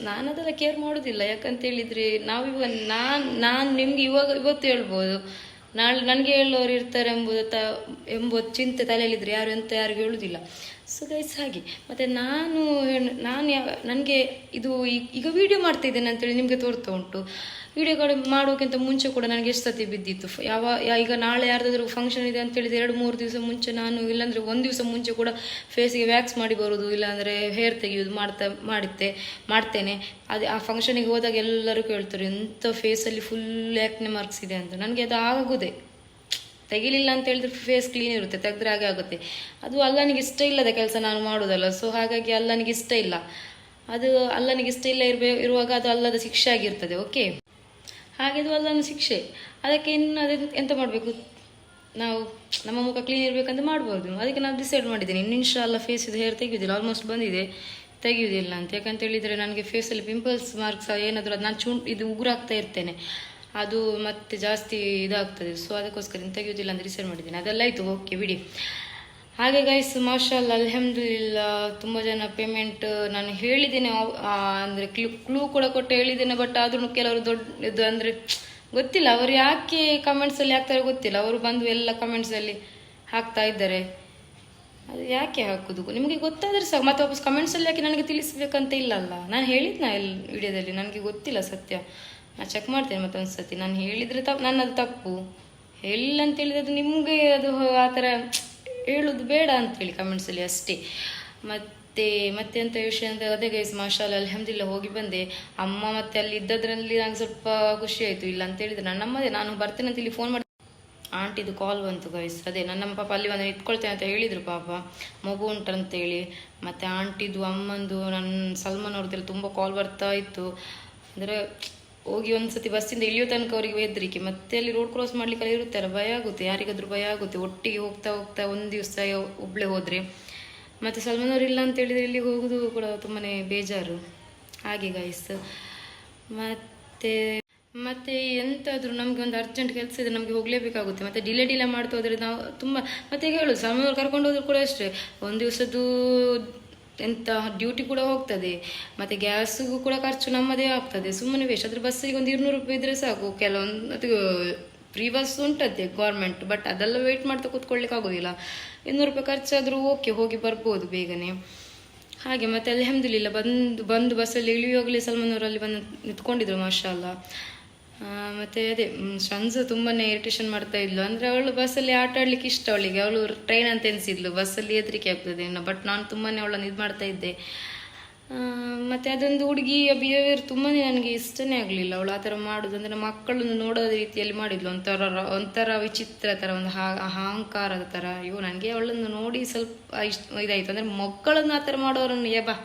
ನಾನು ಅದೆಲ್ಲ ಕೇರ್ ಮಾಡೋದಿಲ್ಲ. ಯಾಕಂತ ಹೇಳಿದ್ರೆ ನಾವಿವಾಗ, ನಾನು ನಾನು ನಿಮ್ಗೆ ಇವಾಗ, ಇವತ್ತು ಹೇಳ್ಬೋದು. ನಾಳೆ ನನಗೆ ಹೇಳೋರು ಇರ್ತಾರೆ ಎಂಬುದು ತ, ಎಂಬುದು ಚಿಂತೆ ತಲೆಯಲ್ಲಿದ್ದರೆ ಯಾರು ಅಂತ ಯಾರಿಗೂ ಹೇಳುವುದಿಲ್ಲ ಸೊ ಗೈಸ್ ಹಾಗೆ. ಮತ್ತು ನಾನು ನಾನು ಯಾವ, ನನಗೆ ಇದು ಈಗ ವಿಡಿಯೋ ಮಾಡ್ತಾ ಇದ್ದೇನೆ ಅಂತೇಳಿ ನಿಮಗೆ ತೋರ್ತಾ ಉಂಟು. ವಿಡಿಯೋ ಕಡೆ ಮಾಡೋಕ್ಕಿಂತ ಮುಂಚೆ ಕೂಡ ನನಗೆ ಎಷ್ಟು ಸತಿ ಬಿದ್ದಿತ್ತು. ಯಾವ ಈಗ ನಾಳೆ ಯಾರ್ದಾದ್ರೂ ಫಂಕ್ಷನ್ ಇದೆ ಅಂತ ಎರಡು, ಮೂರು ದಿವಸ ಮುಂಚೆ ನಾನು, ಇಲ್ಲಾಂದರೆ ಒಂದು ದಿವಸ ಮುಂಚೆ ಕೂಡ ಫೇಸಿಗೆ ವ್ಯಾಕ್ಸ್ ಮಾಡಿ ಬರೋದು, ಇಲ್ಲಾಂದರೆ ಹೇರ್ ತೆಗೆಯೋದು ಮಾಡ್ತಾ ಮಾಡುತ್ತೆ ಮಾಡ್ತೇನೆ. ಅದು ಆ ಫಂಕ್ಷನಿಗೆ ಹೋದಾಗ ಎಲ್ಲರೂ ಕೇಳ್ತಾರೆ ಎಂಥ ಫೇಸಲ್ಲಿ ಫುಲ್ ಆ್ಯಕ್ನೆ ಮಾರ್ಕ್ಸ್ ಇದೆ ಅಂತ. ನನಗೆ ಅದು ಆಗುದೇ. ತೆಗಿಲಿಲ್ಲ ಅಂತ ಹೇಳಿದ್ರೆ ಫೇಸ್ ಕ್ಲೀನ್ ಇರುತ್ತೆ, ತೆಗೆದ್ರೆ ಹಾಗೆ ಆಗುತ್ತೆ. ಅದು ಅಲ್ಲನಿಗೆ ಇಷ್ಟ ಇಲ್ಲದ ಕೆಲಸ ನಾನು ಮಾಡೋದಲ್ಲ ಸೊ ಹಾಗಾಗಿ ಅಲ್ಲನಿಗೆ ಇಷ್ಟ ಇಲ್ಲ. ಅದು ಅಲ್ಲನಿಗೆ ಇಷ್ಟ ಇಲ್ಲ ಇರಬೇಕು ಇರುವಾಗ ಅದು ಅಲ್ಲದ ಶಿಕ್ಷೆ ಆಗಿರ್ತದೆ ಓಕೆ ಹಾಗೆ ಅದು ಅಲ್ಲನ ಶಿಕ್ಷೆ. ಅದಕ್ಕೆ ಇನ್ನು ಅದೇ ಎಂತ ಮಾಡಬೇಕು? ನಾವು ನಮ್ಮ ಮುಖ ಕ್ಲೀನ್ ಇರಬೇಕಂತ ಮಾಡ್ಬೋದು. ಅದಕ್ಕೆ ನಾನು ಡಿಸೈಡ್ ಮಾಡಿದ್ದೀನಿ. ಇನ್ನು ಇನ್ಶಾಲ್ಲ ಫೇಸ್ ಇದು ಹೇರ್ ತೆಗೆಯುವುದಿಲ್ಲ ಆಲ್ಮೋಸ್ಟ್ ಬಂದಿದೆ. ತೆಗೆಯುವುದಿಲ್ಲ ಅಂತ. ಯಾಕಂತ ಹೇಳಿದರೆ ನನಗೆ ಫೇಸಲ್ಲಿ ಪಿಂಪಲ್ಸ್ ಮಾರ್ಕ್ಸ್ ಏನಾದರೂ ಅದು ನಾನು ಚುಂ ಇದು ಉಗುರಾಗ್ತಾ ಇರ್ತೇನೆ. ಅದು ಮತ್ತೆ ಜಾಸ್ತಿ ಇದಾಗ್ತದೆ. ಸೊ ಅದಕ್ಕೋಸ್ಕರ ಇನ್ನು ತೆಗೆಯೋದಿಲ್ಲ ಅಂತ ಡಿಸೈಡ್ ಮಾಡಿದ್ದೀನಿ. ಅದೆಲ್ಲ ಆಯಿತು. ಓಕೆ ಬಿಡಿ. ಹಾಗೆ ಗೈಸ್ ಮಾಷಾಲ್ ಅಲ್ಹಮ್ದುಲಿಲ್ಲ, ತುಂಬ ಜನ ಪೇಮೆಂಟ್ ನಾನು ಹೇಳಿದ್ದೇನೆ ಅಂದರೆ ಕ್ಲೂ ಕ್ಲೂ ಕೂಡ ಕೊಟ್ಟು ಹೇಳಿದ್ದೇನೆ ಬಟ್ ಆದ್ರೂ ಕೆಲವರು ದೊಡ್ಡ ಇದು ಅಂದ್ರೆ ಗೊತ್ತಿಲ್ಲ, ಅವರು ಯಾಕೆ ಕಮೆಂಟ್ಸಲ್ಲಿ ಹಾಕ್ತಾರೆ ಗೊತ್ತಿಲ್ಲ, ಅವರು ಬಂದು ಎಲ್ಲ ಕಮೆಂಟ್ಸಲ್ಲಿ ಹಾಕ್ತಾ ಇದ್ದಾರೆ. ಅದು ಯಾಕೆ ಹಾಕುದು? ನಿಮಗೆ ಗೊತ್ತಾದರೆ ಸಾಕು, ಮತ್ತೆ ವಾಪಸ್ ಕಮೆಂಟ್ಸ್ ಅಲ್ಲಿ ಯಾಕೆ ನನಗೆ ತಿಳಿಸ್ಬೇಕಂತ ಇಲ್ಲಲ್ಲ? ನಾನು ಹೇಳಿದ್ನ ಎಲ್ಲಿ ವಿಡಿಯೋದಲ್ಲಿ, ನನಗೆ ಗೊತ್ತಿಲ್ಲ ಸತ್ಯ. ನಾನು ಚೆಕ್ ಮಾಡ್ತೇನೆ ಮತ್ತೊಂದು ಸತಿ ನಾನು ಹೇಳಿದರೆ ತಪ್ಪು ನನ್ನದು ತಪ್ಪು. ಹೇಳಿಲ್ಲ ಅಂತ ಹೇಳಿದ್ರೆ ಅದು ನಿಮಗೆ ಅದು ಆ ಥರ ಹೇಳೋದು ಬೇಡ ಅಂತೇಳಿ ಕಮೆಂಟ್ಸಲ್ಲಿ ಅಷ್ಟೇ. ಮತ್ತೆ ಮತ್ತೆ ಅಂತ ವಿಷಯ ಅಂದರೆ ಅದೇ ಗೈಸ್ ಮಾಷಾಲ್ ಅಲ್ಹಮ್ದಿಲ್ಲ ಹೋಗಿ ಬಂದೆ. ಅಮ್ಮ ಮತ್ತೆ ಅಲ್ಲಿ ಇದ್ದದ್ರಲ್ಲಿ ನಂಗೆ ಸ್ವಲ್ಪ ಖುಷಿ ಆಯಿತು. ಇಲ್ಲ ಅಂತ ಹೇಳಿದ್ರೆ. ನನ್ನಮ್ಮದೇ ನಾನು ಬರ್ತೇನೆ ಅಂತ ಇಲ್ಲಿ ಫೋನ್ ಮಾಡಿ ಆಂಟಿದು ಕಾಲ್ ಬಂತು ಗೈಸ್ ಅದೇ, ನನ್ನ ಪಾಪ ಅಲ್ಲಿ ಬಂದು ಇಟ್ಕೊಳ್ತೇನೆ ಅಂತ ಹೇಳಿದ್ರು ಪಾಪ. ಮಗು ಉಂಟಂತೇಳಿ. ಮತ್ತೆ ಆಂಟಿದು ಅಮ್ಮಂದು ನನ್ನ ಸಲ್ಮಾನ್ ಅವ್ರದ್ದೆಲ್ಲ ತುಂಬ ಕಾಲ್ ಬರ್ತಾ ಇತ್ತು. ಅಂದರೆ ಹೋಗಿ ಒಂದ್ಸತಿ ಬಸ್ಸಿಂದ ಇಳಿಯೋ ತನಕ ಅವರಿಗೆ ಹೆದರಿಕೆ. ಮತ್ತೆ ಅಲ್ಲಿ ರೋಡ್ ಕ್ರಾಸ್ ಮಾಡ್ಲಿಕ್ಕೆ ಇರುತ್ತಲ್ಲ, ಭಯ ಆಗುತ್ತೆ. ಯಾರಿಗಾದ್ರೂ ಭಯ ಆಗುತ್ತೆ. ಒಟ್ಟಿಗೆ ಹೋಗ್ತಾ ಹೋಗ್ತಾ ಒಂದು ದಿವಸ ಒಬ್ಳೆ ಹೋದ್ರೆ. ಮತ್ತೆ ಸಲ್ಮಾನವ್ರು ಇಲ್ಲ ಅಂತ ಹೇಳಿದ್ರೆ ಇಲ್ಲಿಗೆ ಹೋಗುದು ಕೂಡ ತುಂಬಾ ಬೇಜಾರು. ಹಾಗೆ ಗೈಸ್ ಮತ್ತೆ ಮತ್ತೆ ಎಂತಾದ್ರೂ ನಮಗೆ ಒಂದು ಅರ್ಜೆಂಟ್ ಕೆಲಸ ಇದೆ ನಮಗೆ ಹೋಗ್ಲೇಬೇಕಾಗುತ್ತೆ. ಮತ್ತೆ ಡಿಲೇ ಡಿಲೇ ಮಾಡ್ತಾ ಹೋದ್ರೆ ನಾವು ತುಂಬ, ಮತ್ತೆ ಹೇಳು ಹೇಳುದು ಸಲ್ಮಾನ್ ಅವ್ರು ಕರ್ಕೊಂಡು ಹೋದ್ರು ಕೂಡ ಅಷ್ಟೇ. ಒಂದು ದಿವಸದ್ದು ಎಂತ ಡ್ಯೂಟಿ ಕೂಡ ಹೋಗ್ತದೆ. ಮತ್ತೆ ಗ್ಯಾಸ್ಗೂ ಕೂಡ ಖರ್ಚು ನಮ್ಮದೇ ಆಗ್ತದೆ. ಸುಮ್ಮನೆ ವೇಸ್ಟ್. ಅದ್ರ ಬಸ್ಸಿಗೆ ಒಂದು ಇರುನೂರು ರೂಪಾಯಿ ಇದ್ರೆ ಸಾಕು. ಕೆಲವೊಂದು, ಅದು ಫ್ರೀ ಬಸ್ ಉಂಟದ್ದೆ ಗೌರ್ಮೆಂಟ್ ಬಟ್ ಅದೆಲ್ಲ ವೇಟ್ ಮಾಡ್ತಾ ಕೂತ್ಕೊಳ್ಳಿಕ್ಕೆ ಆಗೋದಿಲ್ಲ. ಇನ್ನೂರು ರೂಪಾಯಿ ಖರ್ಚಾದರೂ ಓಕೆ ಹೋಗಿ ಬರ್ಬೋದು ಬೇಗನೆ. ಹಾಗೆ, ಮತ್ತೆ ಅಲ್ಲಿ ಹೆಮ್ದಿಲಿಲ್ಲ ಬಂದು ಬಂದು ಬಸ್ಸಲ್ಲಿ ಇಳಿಯುವಾಗಲೇ ಅವರಲ್ಲಿ ಬಂದು ನಿಂತ್ಕೊಂಡಿದ್ರು, ಮಾಷಾಲ್ಲ. ಮತ್ತೆ ಅದೇ ಶ್ರಂಜು ತುಂಬಾನೇ ಇರಿಟೇಷನ್ ಮಾಡ್ತಾ ಇದ್ಲು. ಅಂದ್ರೆ ಅವಳು ಬಸ್ಸಲ್ಲಿ ಆಟ ಆಡ್ಲಿಕ್ಕೆ ಇಷ್ಟ ಅವಳಿಗೆ. ಅವಳು ಟ್ರೈನ್ ಅಂತ ಎನಿಸಿದ್ಲು. ಬಸ್ಸಲ್ಲಿ ಹೆದರಿಕೆ ಆಗ್ತದೆ ಬಟ್ ನಾನು ತುಂಬಾನೇ ಅವಳನ್ನು ಇದು ಮಾಡ್ತಾ ಇದ್ದೆ. ಮತ್ತೆ ಅದೊಂದು ಹುಡುಗಿಯ ಬಿಹೇವಿಯರ್ ತುಂಬಾನೇ ನನಗೆ ಇಷ್ಟನೇ ಆಗಲಿಲ್ಲ. ಅವಳು ಆ ಥರ ಮಾಡೋದು ಅಂದ್ರೆ ಮಕ್ಕಳನ್ನು ನೋಡೋದ ರೀತಿಯಲ್ಲಿ ಮಾಡಿದ್ಲು. ಒಂಥರ ಒಂಥರ ವಿಚಿತ್ರ ಥರ, ಒಂದು ಅಹಂಕಾರದ ಥರ. ಅಯ್ಯೋ, ನನಗೆ ಅವಳನ್ನು ನೋಡಿ ಸ್ವಲ್ಪ ಇಷ್ಟ, ಇದಾಯಿತು. ಅಂದ್ರೆ ಮಕ್ಕಳನ್ನು ಆ ಥರ ಮಾಡೋರನ್ನು, ಏ ಬಾ,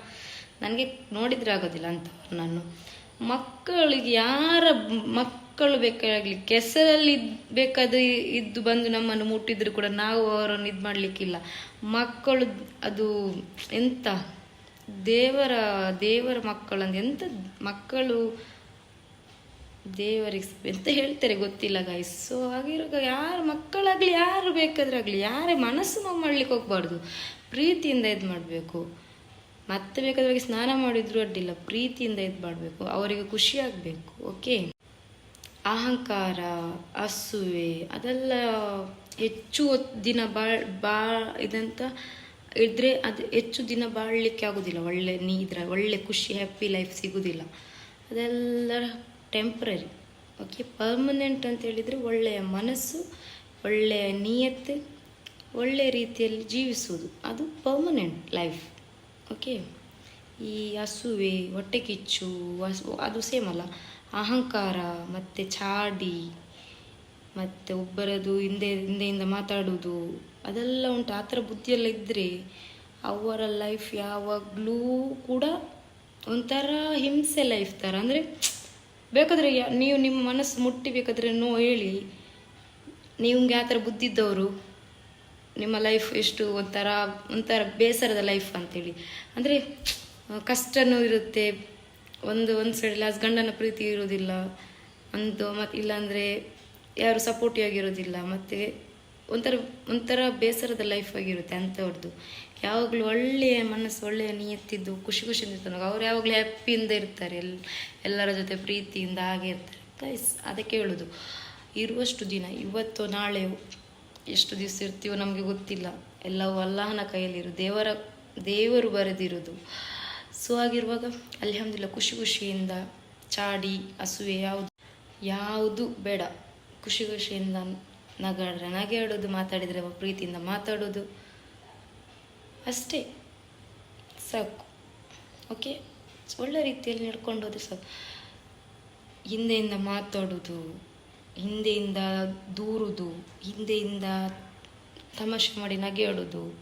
ನನಗೆ ನೋಡಿದ್ರೆ ಆಗೋದಿಲ್ಲ ಅಂತ ನಾನು ಮಕ್ಕಳಿಗೆ ಯಾರ ಮಕ್ಕಳು ಬೇಕಾಗಲಿ, ಕೆಸರಲ್ಲಿ ಬೇಕಾದ್ರೆ ಇದ್ದು ಬಂದು ನಮ್ಮನ್ನು ಮುಟ್ಟಿದ್ರು ಕೂಡ ನಾವು ಅವರನ್ನು ಇದು ಮಾಡಲಿಕ್ಕಿಲ್ಲ. ಮಕ್ಕಳು ಅದು ಎಂತ? ದೇವರ ದೇವರ ಮಕ್ಕಳಂದು ಎಂತ ಮಕ್ಕಳು ದೇವರಿಗೆ ಎಂತ ಹೇಳ್ತಾರೆ ಗೊತ್ತಿಲ್ಲ ಗಾಯ್ಸ್ ಸೊ ಹಾಗಿರುವಾಗ ಯಾರು ಮಕ್ಕಳಾಗ್ಲಿ, ಯಾರು ಬೇಕಾದ್ರೆ ಆಗಲಿ ಯಾರೇ ಮನಸ್ಸು ನಾವು ಮಾಡ್ಲಿಕ್ಕೆ ಹೋಗ್ಬಾರ್ದು. ಪ್ರೀತಿಯಿಂದ ಇದು ಮಾಡಬೇಕು. ಮತ್ತೆ ಬೇಕಾದವರಿಗೆ ಸ್ನಾನ ಮಾಡಿದ್ರು ಅಡ್ಡಿಲ್ಲ, ಪ್ರೀತಿಯಿಂದ ಇದು ಮಾಡಬೇಕು ಅವರಿಗೆ ಖುಷಿ ಆಗಬೇಕು ಓಕೆ ಅಹಂಕಾರ, ಅಸೂಯೆ, ಅದೆಲ್ಲ ಹೆಚ್ಚು ದಿನ ಬಾಳ್ ಬಾ ಇದಂತ ಇದ್ರೆ ಅದು ಹೆಚ್ಚು ದಿನ ಬಾಳಲಿಕ್ಕೆ ಆಗೋದಿಲ್ಲ, ಒಳ್ಳೆ ನೀದ್ರ, ಒಳ್ಳೆ ಖುಷಿ ಹ್ಯಾಪಿ ಲೈಫ್ ಸಿಗೋದಿಲ್ಲ. ಅದೆಲ್ಲ ಟೆಂಪ್ರರಿ ಓಕೆ ಪರ್ಮನೆಂಟ್ ಅಂತ ಹೇಳಿದರೆ ಒಳ್ಳೆಯ ಮನಸ್ಸು, ಒಳ್ಳೆಯ ನಿಯತ್ತೆ ಒಳ್ಳೆಯ ರೀತಿಯಲ್ಲಿ ಜೀವಿಸುವುದು, ಅದು ಪರ್ಮನೆಂಟ್ ಲೈಫ್ ಓಕೆ ಈ ಹಸುವೆ, ಹೊಟ್ಟೆ ಕಿಚ್ಚು, ಹಸು, ಅದು ಸೇಮ್ ಅಲ್ಲ. ಅಹಂಕಾರ ಮತ್ತು ಚಾಡಿ ಮತ್ತು ಒಬ್ಬರದು ಹಿಂದೆ, ಹಿಂದೆಯಿಂದ ಮಾತಾಡೋದು, ಅದೆಲ್ಲ ಉಂಟು. ಆ ಥರ ಬುದ್ಧಿಯೆಲ್ಲ ಇದ್ದರೆ ಅವರ ಲೈಫ್ ಯಾವಾಗಲೂ ಕೂಡ ಒಂಥರ ಹಿಂಸೆ ಲೈಫ್ ಥರ ಅಂದರೆ ಬೇಕಾದರೆ ನೀವು ನಿಮ್ಮ ಮನಸ್ಸು ಮುಟ್ಟಿ ಬೇಕಾದರೆ ನೋ ಹೇಳಿ. ನೀವು ಆ ಥರ ಬುದ್ಧಿ ಇದ್ದವರು ನಿಮ್ಮ ಲೈಫ್ ಎಷ್ಟು ಒಂಥರ ಒಂಥರ ಬೇಸರದ ಲೈಫ್ ಅಂತೇಳಿ. ಅಂದರೆ, ಕಷ್ಟನೂ ಇರುತ್ತೆ, ಒಂದು ಒಂದು ಸೈಡಲ್ಲಿ ಹಸ್ ಗಂಡನ ಪ್ರೀತಿ ಇರೋದಿಲ್ಲ ಒಂದು ಮತ್ತು ಇಲ್ಲಾಂದರೆ ಯಾರು ಸಪೋರ್ಟಿವ್ ಆಗಿರೋದಿಲ್ಲ ಮತ್ತು ಒಂಥರ ಒಂಥರ ಬೇಸರದ ಲೈಫ್ ಆಗಿರುತ್ತೆ ಅಂಥವ್ರದ್ದು ಯಾವಾಗಲೂ ಒಳ್ಳೆಯ ಮನಸ್ಸು, ಒಳ್ಳೆಯ ನಿಯತ್ತಿದ್ದು, ಖುಷಿ ಖುಷಿಯಿಂದ ಇರ್ತಾನೆ ಅವ್ರು ಯಾವಾಗಲೂ ಹ್ಯಾಪಿಯಿಂದ ಇರ್ತಾರೆ, ಎಲ್, ಎಲ್ಲರ ಜೊತೆ ಪ್ರೀತಿಯಿಂದ ಹಾಗೆ ಇರ್ತಾರೆ. ಗೈಸ್ ಅದಕ್ಕೆ ಹೇಳೋದು, ಇರುವಷ್ಟು ದಿನ, ಇವತ್ತು ನಾಳೆ ಎಷ್ಟು ದಿವಸ ಇರ್ತೀವೋ ನಮಗೆ ಗೊತ್ತಿಲ್ಲ. ಎಲ್ಲವೂ ಅಲ್ಲಾಹನ ಕೈಯಲ್ಲಿರು, ದೇವರ, ದೇವರು ಬರೆದಿರೋದು. ಸೊ ಆಗಿರುವಾಗ ಹಂದಿಲ್ಲ ಖುಷಿ ಖುಷಿಯಿಂದ ಚಾಡಿ, ಹಸುವೆ ಯಾವುದು ಯಾವುದು ಬೇಡ. ಖುಷಿ ಖುಷಿಯಿಂದ ನಗಾಡ್ರೆ ನಗೆಯಾಡೋದು ಮಾತಾಡಿದರೆ ಪ್ರೀತಿಯಿಂದ ಮಾತಾಡೋದು. ಅಷ್ಟೇ. ಸಾಕು. ಓಕೆ ಒಳ್ಳೆ ರೀತಿಯಲ್ಲಿ ನಡ್ಕೊಂಡು ಸಾಕು. ಹಿಂದೆಯಿಂದ ಮಾತಾಡೋದು. ಹಿಂದೆಯಿಂದ ದೂರುದು, ಹಿಂದೆಯಿಂದ ತಮಾಷೆ ಮಾಡಿ ನಗೆಯಾಡೋದು.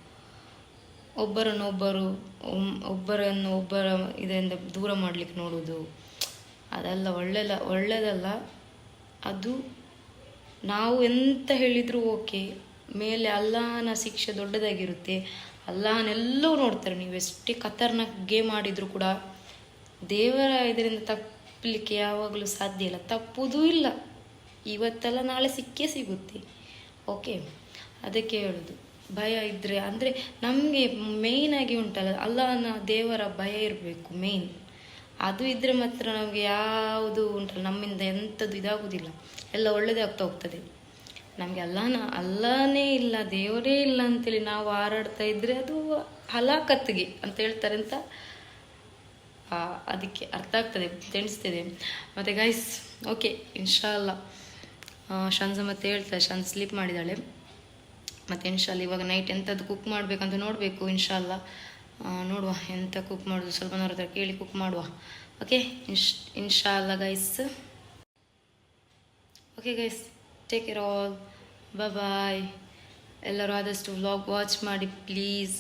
ಒಬ್ಬರನ್ನೊಬ್ಬರು ಒಬ್ಬರನ್ನು ಒಬ್ಬರ ಇದರಿಂದ ದೂರ ಮಾಡಲಿಕ್ಕೆ ನೋಡುವುದು ಅದೆಲ್ಲ ಒಳ್ಳೆಲ್ಲ ಒಳ್ಳೆಯದಲ್ಲ ಅದು ನಾವು ಎಂತ ಹೇಳಿದರೂ ಓಕೆ. ಮೇಲೆ ಅಲ್ಲಾನ ಶಿಕ್ಷೆ ದೊಡ್ಡದಾಗಿರುತ್ತೆ. ಅಲ್ಲಾಹನೆಲ್ಲವೂ ನೋಡ್ತಾರೆ. ನೀವು ಎಷ್ಟೇ ಖತರ್ನಾಕ್ ಗೇಮ್ ಆಡಿದರೂ ಕೂಡ ದೇವರ ಇದರಿಂದ ತಪ್ಪಲಿಕ್ಕೆ ಯಾವಾಗಲೂ ಸಾಧ್ಯ ಇಲ್ಲ. ತಪ್ಪುವುದೂ ಇಲ್ಲ. ಇವತ್ತೆಲ್ಲ ನಾಳೆ ಸಿಕ್ಕೇ ಸಿಗುತ್ತೆ. ಓಕೆ ಅದಕ್ಕೆ ಹೇಳೋದು. ಭಯ ಇದ್ದರೆ ಅಂದರೆ ನಮಗೆ ಮೇಯ್ನಾಗಿ ಉಂಟಲ್ಲ, ಅಲ್ಲನ ದೇವರ ಭಯ ಇರಬೇಕು ಮೇಯ್ನ್ ಅದು ಇದ್ದರೆ ಮಾತ್ರ ನಮಗೆ ಯಾವುದು ಉಂಟಲ್ಲ, ನಮ್ಮಿಂದ ಎಂಥದ್ದು ಇದಾಗುವುದಿಲ್ಲ ಎಲ್ಲ ಒಳ್ಳೆಯದೇ ಆಗ್ತಾ ಹೋಗ್ತದೆ. ನಮಗೆ ಅಲ್ಲನ, ಅಲ್ಲನೇ ಇಲ್ಲ, ದೇವರೇ ಇಲ್ಲ ಅಂತೇಳಿ ನಾವು ಹಾರಾಡ್ತಾ ಇದ್ದರೆ ಅದು ಹಲಾಕತ್ತಿಗೆ ಅಂತ ಹೇಳ್ತಾರೆ ಅಂತ ಅದಕ್ಕೆ ಅರ್ಥ ಆಗ್ತದೆ, ತಿಳಿಸ್ತಿದೆ. ಮತ್ತು ಗೈಸ್ ಓಕೆ ಇನ್ಶಾಲ್ಲ ಶಂಜ ಮತ್ತೆ ಹೇಳ್ತಾರೆ ಶನ್ ಸ್ಲೀಪ್ ಮಾಡಿದ್ದಾಳೆ. ಮತ್ತು ಇನ್ಶಾಲ್ ಇವಾಗ ನೈಟ್ ಎಂಥದ್ದು ಕುಕ್ ಮಾಡಬೇಕಂತ ನೋಡಬೇಕು ಇನ್ಶಾಲ್ಲ ನೋಡುವ ಎಂತ ಕುಕ್ ಮಾಡೋದು, ಸ್ವಲ್ಪ ಅವ್ರ ಹತ್ರ ಕೇಳಿ ಕುಕ್ ಮಾಡುವ. ಓಕೆ ಇನ್ಶ್ ಇನ್ಶಾಲ್ಲ guys okay guys take care all bye ಎಲ್ಲರೂ ಆದಷ್ಟು ವ್ಲಾಗ್ ವಾಚ್ ಮಾಡಿ ಪ್ಲೀಸ್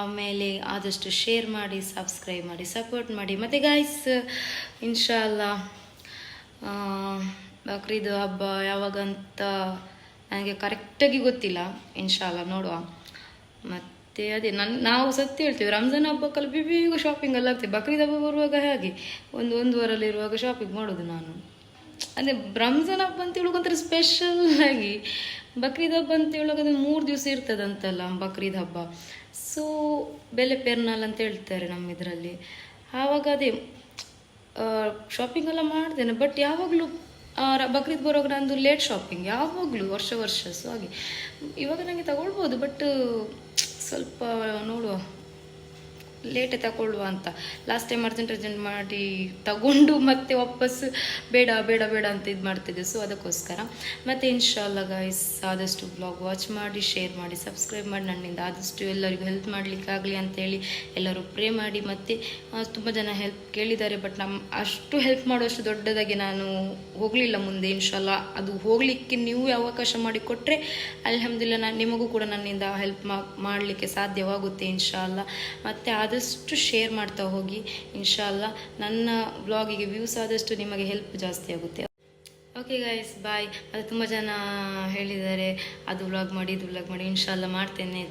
ಆಮೇಲೆ ಆದಷ್ಟು ಶೇರ್ ಮಾಡಿ ಸಬ್ಸ್ಕ್ರೈಬ್ ಮಾಡಿ ಸಪೋರ್ಟ್ ಮಾಡಿ. ಮತ್ತು ಗಾಯ್ಸ್ ಇನ್ಶಾಲ್ಲ ಬಕ್ರೀದ್ ಹಬ್ಬ ಯಾವಾಗಂತ ನನಗೆ ಕರೆಕ್ಟಾಗಿ ಗೊತ್ತಿಲ್ಲ ಇನ್ಶಾಲ ನೋಡುವ. ಮತ್ತು ಅದೇ ನನ್ನ ನಾವು ಸತ್ಯ ಹೇಳ್ತೀವಿ, ರಂಜಾನ್ ಹಬ್ಬಕ್ಕೆಲ್ಲ ಬಿಬಿಗೂ ಶಾಪಿಂಗ್ ಎಲ್ಲ ಆಗ್ತದೆ. ಬಕ್ರೀದ್ ಹಬ್ಬ ಬರುವಾಗ ಹಾಗೆ? ಒಂದು ಒಂದು ವಾರಲ್ಲಿರುವಾಗ ಶಾಪಿಂಗ್ ಮಾಡೋದು ನಾನು. ಅದೇ ರಂಜಾನ್ ಹಬ್ಬ ಅಂತ ಹೇಳೋಕಂದ್ರೆ ಸ್ಪೆಷಲ್ ಆಗಿ, ಬಕ್ರೀದ್ ಹಬ್ಬ ಅಂತ ಹೇಳುವಾಗ ಮೂರು ದಿವಸ ಇರ್ತದಂತಲ್ಲ ಬಕ್ರೀದ್ ಹಬ್ಬ. ಸೊ ಬೆಲೆ ಪೆರ್ನಾಲ್ ಅಂತ ಹೇಳ್ತಾರೆ ನಮ್ಮ ಇದರಲ್ಲಿ. ಆವಾಗ ಅದೇ ಶಾಪಿಂಗ್ ಎಲ್ಲ ಮಾಡ್ತೇನೆ ಬಟ್ ಯಾವಾಗಲೂ ಬಕ್ರೀದ್ ಬರೋವಾಗ ನಂದು ಲೇಟ್ ಶಾಪಿಂಗ್ ಯಾವಾಗಲೂ ವರ್ಷ ವರ್ಷ, ಸೊ ಹಾಗೆ. ಇವಾಗ ನನಗೆ ತಗೊಳ್ಬೋದು ಬಟ್ ಸ್ವಲ್ಪ ನೋಡುವ. ಲೇಟೇ ತಗೊಳ್ಳುವ ಅಂತ. ಲಾಸ್ಟ್ ಟೈಮ್ ಅರ್ಜೆಂಟ್ ಅರ್ಜೆಂಟ್ ಮಾಡಿ ತಗೊಂಡು ಮತ್ತೆ ವಾಪಸ್ ಬೇಡ ಬೇಡ ಬೇಡ ಅಂತ ಇದು ಮಾಡ್ತಿದ್ದೆ. ಸೊ ಅದಕ್ಕೋಸ್ಕರ ಮತ್ತು ಇನ್ಶಾಲ್ಲ ಗಾಯ್ಸ್ ಆದಷ್ಟು ಬ್ಲಾಗ್ ವಾಚ್ ಮಾಡಿ ಶೇರ್ ಮಾಡಿ ಸಬ್ಸ್ಕ್ರೈಬ್ ಮಾಡಿ. ನನ್ನಿಂದ ಆದಷ್ಟು ಎಲ್ಲರಿಗೂ ಹೆಲ್ಪ್ ಮಾಡಲಿಕ್ಕಾಗಲಿ ಅಂತೇಳಿ ಎಲ್ಲರೂ ಪ್ರೇ ಮಾಡಿ. ಮತ್ತು ತುಂಬ ಜನ ಹೆಲ್ಪ್ ಕೇಳಿದ್ದಾರೆ ಬಟ್ ನಮ್ಮ ಅಷ್ಟು ಹೆಲ್ಪ್ ಮಾಡುವಷ್ಟು ದೊಡ್ಡದಾಗಿ ನಾನು ಹೋಗಲಿಲ್ಲ ಮುಂದೆ ಇನ್ಶಾಲ್ಲ ಅದು ಹೋಗಲಿಕ್ಕೆ ನೀವು ಅವಕಾಶ ಮಾಡಿ ಅಲ್ಹಮ್ದಿಲ್ಲ ನಾನು ನಿಮಗೂ ಕೂಡ ನನ್ನಿಂದ ಹೆಲ್ಪ್ ಮಾಡಲಿಕ್ಕೆ ಸಾಧ್ಯವಾಗುತ್ತೆ ಇನ್ಶಾಲ್ಲ ಮತ್ತು ಆದಷ್ಟು ಶೇರ್ ಮಾಡ್ತಾ ಹೋಗಿ ಇನ್ಶಾಲ್ಲ ನನ್ನ ವ್ಲಾಗಿಗೆ ವ್ಯೂಸ್ ಆದಷ್ಟು ನಿಮಗೆ ಹೆಲ್ಪ್ ಜಾಸ್ತಿ ಆಗುತ್ತೆ. ಓಕೆ ಗೈಸ್ ಬಾಯ್ ಅದು ತುಂಬ ಜನ ಹೇಳಿದ್ದಾರೆ, ಅದು ವ್ಲಾಗ್ ಮಾಡಿ, ಇದು ವ್ಲಾಗ್ ಮಾಡಿ ಇನ್ಶಾಲ್ಲ ಮಾಡ್ತೇನೆ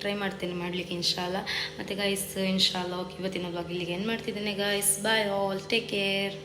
ಟ್ರೈ ಮಾಡ್ತೇನೆ ಮಾಡಲಿಕ್ಕೆ ಇನ್ಶಾಲ್ಲ ಮತ್ತು ಗೈಸ್ ಇನ್ಶಾಲ್ಲ ಓಕೆ ಇವತ್ತಿನ ವ್ಲಾಗ್ ಇಲ್ಲಿಗೆ ಏನು ಮಾಡ್ತಿದ್ದೇನೆ guys bye all take care